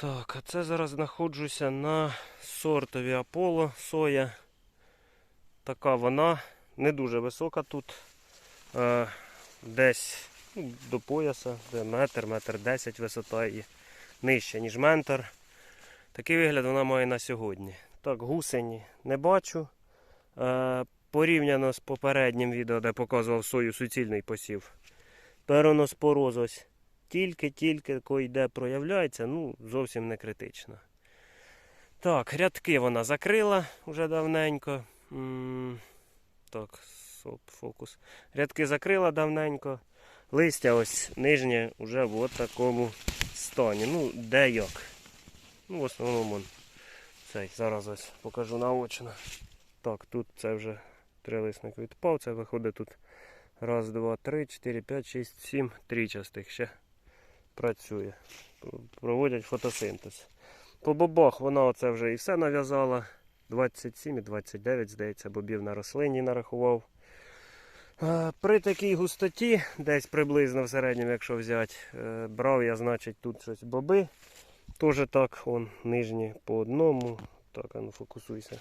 Так, а це зараз знаходжуся на сортові Аполло соя. Така вона не дуже висока тут. Е, десь ну, до пояса, де метр, метр десять висота і нижче, ніж ментор. Такий вигляд вона має на сьогодні. Так, гусені не бачу. Е, порівняно з попереднім відео, де показував сою суцільний посів. Пероноспороз ось тільки-тільки коли йде проявляється, ну зовсім не критично. Так, рядки вона закрила вже давненько. Так, соп, фокус. Рядки закрила давненько. Листя ось нижнє вже в такому стані. Ну, де як. Ну, в основному цей. Зараз ось покажу наочно. Так, тут це вже трилисник відпав. Це виходить тут раз, два, три, чотири, п'ять, шість, сім, трічастих ще працює. Проводять фотосинтез. По бобах вона оце вже і все нав'язала. 27 і 29, здається, бобів на рослині нарахував. При такій густоті, десь приблизно в середньому, якщо взяти, е, брав я, значить, тут щось боби. Теж так, он нижні по одному. Так, а ну фокусуйся.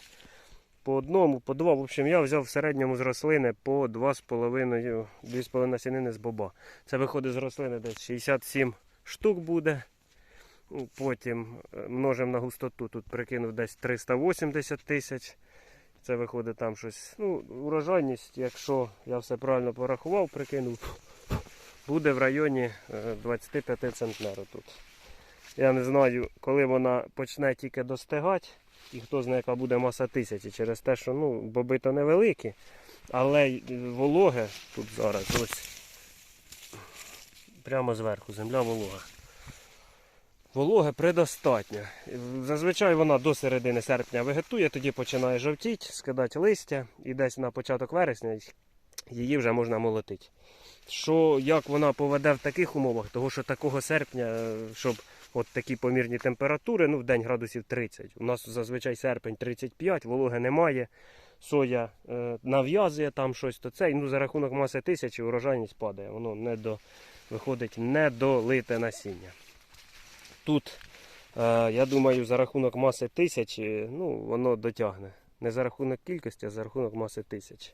По одному, по два. В общем, я взяв в середньому з рослини по 2,5 2,5 сінини з боба. Це виходить з рослини десь 67 штук буде. Ну, Потім е, множимо на густоту, тут прикинув десь 380 тисяч. Це виходить там щось. Ну, урожайність, якщо я все правильно порахував, прикинув, буде в районі е, 25 центнерів тут. Я не знаю, коли вона почне тільки достигати, і хто знає, яка буде маса тисячі, через те, що ну, боби то невеликі, але вологе тут зараз ось прямо зверху, земля волога. Вологе предостатньо. Зазвичай вона до середини серпня вегетує, тоді починає жовтіти, скидати листя, і десь на початок вересня її вже можна молотити. Що як вона поведе в таких умовах, того що такого серпня, е, щоб от такі помірні температури, ну в день градусів 30. У нас зазвичай серпень 35, вологи немає. Соя е, нав'язує там щось, то цей, ну за рахунок маси тисячі урожайність падає. Воно не до, виходить недолите насіння. Тут, е, я думаю, за рахунок маси тисячі, ну, воно дотягне. Не за рахунок кількості, а за рахунок маси тисяч.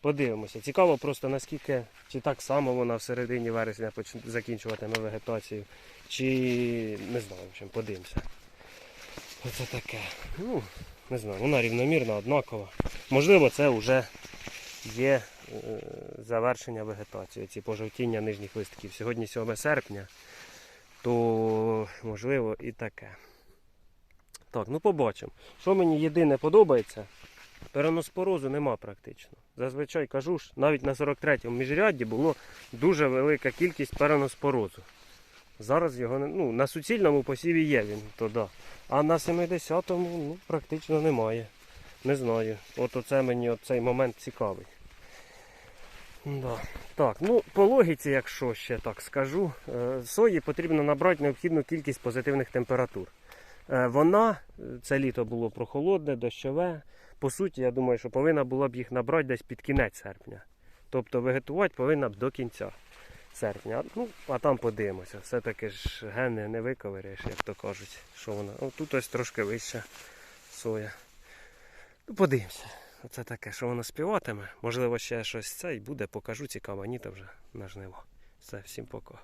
Подивимося. Цікаво просто наскільки, чи так само вона в середині вересня закінчуватиме вегетацію, чи не знаю, общем, подивимося. Оце таке. Ну, не знаю, вона рівномірна, однакова. Можливо, це вже є е, завершення вегетації, ці пожовтіння нижніх листків. Сьогодні 7 серпня, то можливо і таке. Так, ну побачимо. Що мені єдине подобається, переноспорозу нема практично. Зазвичай кажу ж, навіть на 43-му міжрядді було дуже велика кількість переноспорозу. Зараз його ну, на суцільному посіві є він, то да. А на 70-му ну, практично немає. Не знаю. От оце мені оцей момент цікавий. Да. Так, ну по логіці, якщо ще так скажу, е, сої потрібно набрати необхідну кількість позитивних температур. Е, Вона, е, це літо було прохолодне, дощове. По суті, я думаю, що повинна була б їх набрати десь під кінець серпня. Тобто вегетувати повинна б до кінця серпня. Ну, а там подивимося. Все-таки ж гени не виковиряєш, як то кажуть. Що вона? О, тут ось трошки вища соя. Ну, подивимося. Оце таке, що воно співатиме. Можливо, ще щось це і буде, покажу цікаво, ні, то вже нажниво. Все, всім пока.